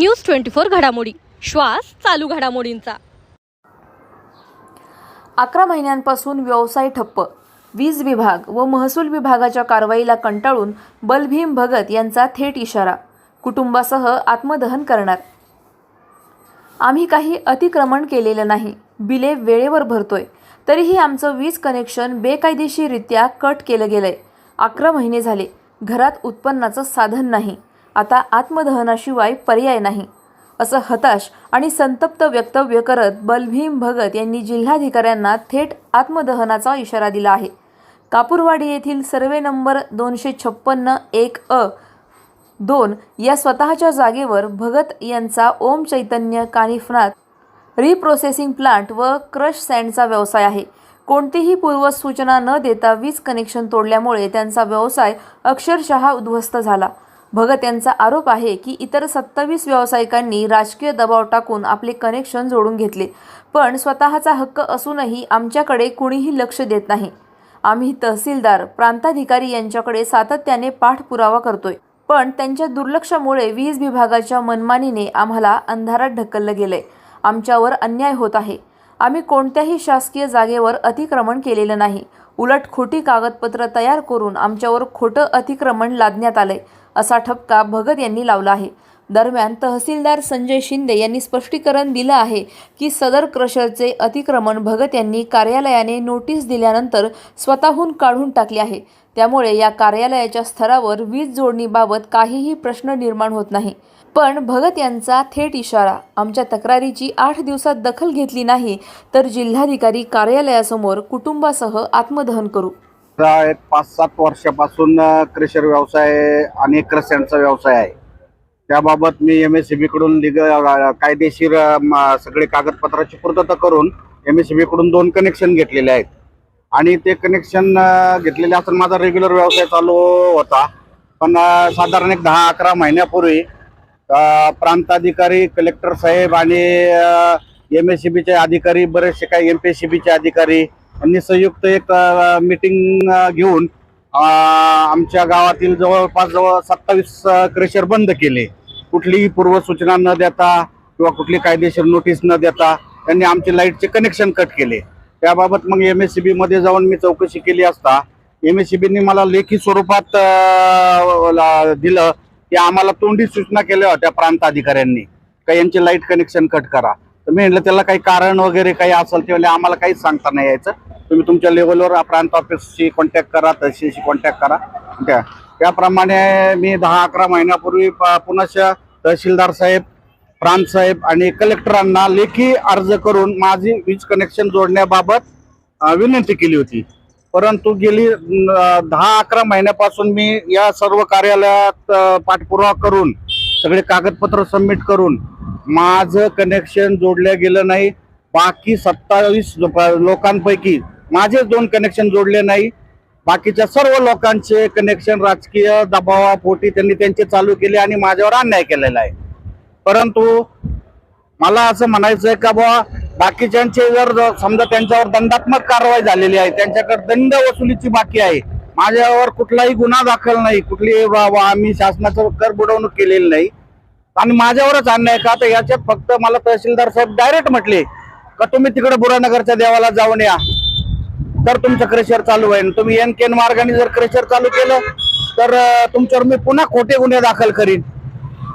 News twenty four घडामोडी. श्वास चालू घडामोडींचा. अकरा महिन्यांपासून व्यवसाय ठप्प. वीज विभाग व महसूल विभागाच्या कारवाईला कंटाळून बलभीम भगत यांचा थेट इशारा कुटुंबासह आत्मदहन करणार. आम्ही काही अतिक्रमण केलेलं नाही बिले वेळेवर भरतोय तरीही आमचं वीज कनेक्शन बेकायदेशीररित्या कट केलं गेलंय. अकरा महिने झाले घरात उत्पन्नाचं साधन नाही. आता आत्मदहनाशिवाय पर्याय नाही असं हताश आणि संतप्त वक्तव्य करत बलभीम भगत यांनी जिल्हाधिकाऱ्यांना थेट आत्मदहनाचा इशारा दिला आहे. कापूरवाडी येथील सर्वे नंबर दोनशे छप्पन्न एक अ दोन या स्वतःच्या जागेवर भगत यांचा ओम चैतन्य कानिफनाथ रिप्रोसेसिंग प्लांट व क्रश सँडचा व्यवसाय आहे. कोणतीही पूर्वसूचना न देता वीज कनेक्शन तोडल्यामुळे त्यांचा व्यवसाय अक्षरशः उद्ध्वस्त झाला. भगत यांचा आरोप आहे की इतर सत्तावीस व्यावसायिकांनी राजकीय दबाव टाकून आपले कनेक्शन जोडून घेतले. पण स्वतःचा हक्क असूनही आमच्याकडे कुणीही लक्ष देत नाही. आम्ही तहसीलदार प्रांताधिकारी यांच्याकडे सातत्याने पाठपुरावा करतोय. पण त्यांच्या दुर्लक्षामुळे वीज विभागाच्या मनमानीने आम्हाला अंधारात ढकललं गेलंय. आमच्यावर अन्याय होत आहे. आम्ही कोणत्याही शासकीय जागेवर अतिक्रमण केलेलं नाही. उलट खोटी कागदपत्र तयार करून आमच्यावर खोटं अतिक्रमण लादण्यात आलंय असा ठपका भगत यांनी लावला आहे. दरम्यान तहसीलदार संजय शिंदे यांनी स्पष्टीकरण दिलं आहे की सदर क्रशरचे अतिक्रमण भगत यांनी कार्यालयाने नोटीस दिल्यानंतर स्वतःहून काढून टाकले आहे. त्यामुळे या कार्यालयाच्या स्तरावर वीज जोडणीबाबत काहीही प्रश्न निर्माण होत नाही. पण भगत यांचा थेट इशारा आमच्या तक्रारीची आठ दिवसात दखल घेतली नाही तर जिल्हाधिकारी कार्यालयासमोर कुटुंबासह आत्मदहन करू. एक पाच सात वर्षापासून क्रेशर व्यवसाय आणि क्रस्यांचा व्यवसाय आहे. त्याबाबत मी एम एस सी कडून लिग कायदेशीर सगळे कागदपत्राची पूर्तता करून एम एस सी कडून दोन कनेक्शन घेतलेले आहेत. आणि ते कनेक्शन घेतलेले असून माझा रेग्युलर व्यवसाय चालू होता. पण साधारण एक दहा अकरा महिन्यापूर्वी प्रांताधिकारी कलेक्टर साहेब आणि एम एस सी बीचे अधिकारी बरेचसे काही एम पी सी बीचे अधिकारी यांनी संयुक्त एक मीटिंग घेऊन आमच्या गावातील जवळपास जवळ सत्तावीस क्रेशर बंद केले. कुठलीही पूर्वसूचना न देता किंवा कुठली कायदेशीर नोटीस न देता त्यांनी आमचे लाईटचे कनेक्शन कट केले. त्याबाबत मग एम एस सी बी मध्ये जाऊन मी चौकशी केली असता एम एस सी बीने मला लेखी स्वरूपात दिलं की आम्हाला तोंडी सूचना केल्या होत्या प्रांत अधिकाऱ्यांनी का यांचे लाइट कनेक्शन कट करा. तर मी म्हटलं त्याला काही कारण वगैरे काही असेल ते म्हणले आम्हाला काहीच सांगता नाही यायचं. तुम्ही तुमच्या लेवलवर प्रांत ऑफिसशी कॉन्टॅक्ट करा तहसीलशी कॉन्टॅक्ट करा. त्या त्याप्रमाणे मी दहा अकरा महिन्यापूर्वी प- पुन्हा तहसीलदार साहेब प्रांत साहेब आणि कलेक्टरांना लेखी अर्ज करून माझी वीज कनेक्शन जोडण्याबाबत विनंती केली होती. परंतु गेली दहा अकरा महिन्यापासून मी या सर्व कार्यालयात पाठपुरावा करून सगळे कागदपत्र सबमिट करून माझं कनेक्शन जोडलं गेलं नाही. बाकी सत्तावीस लोकांपैकी माझे दोन कनेक्शन जोडले नाही. बाकीच्या सर्व लोकांचे कनेक्शन राजकीय दबावापोटी त्यांनी त्यांचे चालू केले आणि माझ्यावर अन्याय केलेला आहे. परंतु मला असं म्हणायचं आहे का बुवा बाकीच्यांचे जर समजा त्यांच्यावर दंडात्मक कारवाई झालेली आहे त्यांच्याकडे दंड वसुलीची बाकी आहे माझ्यावर कुठलाही गुन्हा दाखल नाही कुठली वा- आम्ही शासनाचं कर बुडवणूक केलेली नाही. आणि माझ्यावरच अन्याय का? तर याच्यात फक्त मला तहसीलदार साहेब डायरेक्ट म्हटले का तुम्ही तिकडे बुरानगरच्या देवाला जाऊन या? तर तुमचं क्रेशर चालू होईल तुम्ही एन केन मार्गाने जर क्रेशर चालू केलं तर तुमच्यावर मी पुन्हा खोटे गुन्हे दाखल करीन.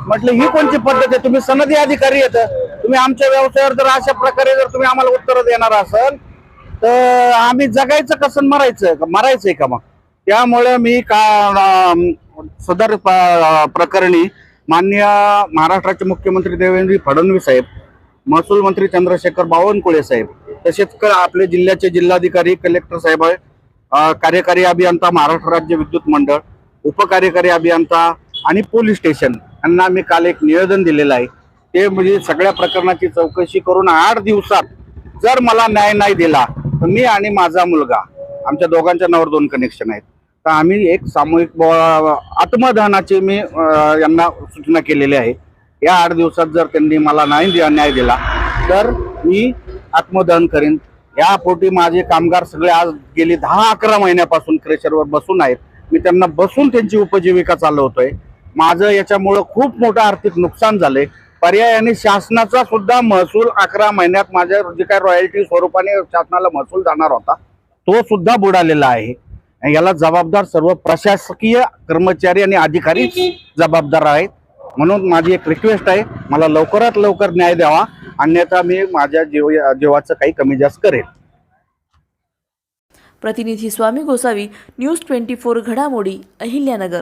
म्हटलं ही कोणती पद्धत आहे? तुम्ही सनदी अधिकारी येत तुम्ही आमच्या व्यवसायावर जर अशा प्रकारे जर तुम्ही आम्हाला उत्तर देणार असाल तर आम्ही जगायचं कसं मरायचं? मरायचंय का मग? त्यामुळे मी का सदर प्रकरणी माननीय महाराष्ट्राचे मुख्यमंत्री देवेंद्र फडणवीस साहेब महसूल मंत्री चंद्रशेखर बावनकुळे साहेब तसेच क- आपले जिल्ह्याचे जिल्हाधिकारी कलेक्टर साहेब आहे कार्यकारी अभियंता महाराष्ट्र राज्य विद्युत मंडळ उपकार्यकारी अभियंता आणि पोलीस स्टेशन यांना मी काल एक निवेदन दिलेलं आहे. ते म्हणजे सगळ्या प्रकरणाची चौकशी करून आठ दिवसात जर मला न्याय नाही दिला तर मी आणि माझा मुलगा आमच्या दोघांच्या नावावर दोन कनेक्शन आहेत. तर आम्ही एक सामूहिक ब- आत्मदहनाची मी यांना सूचना केलेली आहे. या आठ दिवसात जर त्यांनी मला नाही दि- न्याय दिला तर मी आत्मदहन करीन. या पोटी माझे कामगार सगळे आज गेली दहा अकरा महिन्यापासून क्रेशरवर बसून आहेत. मी त्यांना बसून त्यांची उपजीविका चालवतोय. माझं याच्यामुळं खूप मोठं आर्थिक नुकसान झालंय. पर्यायाने शासनाचा सुद्धा महसूल अकरा महिन्यात माझ्या जे काय रॉयल्टी स्वरूपाने शासनाला महसूल जाणार होता तो सुद्धा बुडालेला आहे. याला जबाबदार सर्व प्रशासकीय कर्मचारी आणि अधिकारी जबाबदार आहेत. म्हणून माझी एक रिक्वेस्ट आहे मला लवकरात लवकर न्याय द्यावा अन्यथा मी माझ्या जीव जीवाचं काही कमी जास्त करेल. प्रतिनिधी Swami Gosavi news twenty four घडामोडी अहिल्यानगर.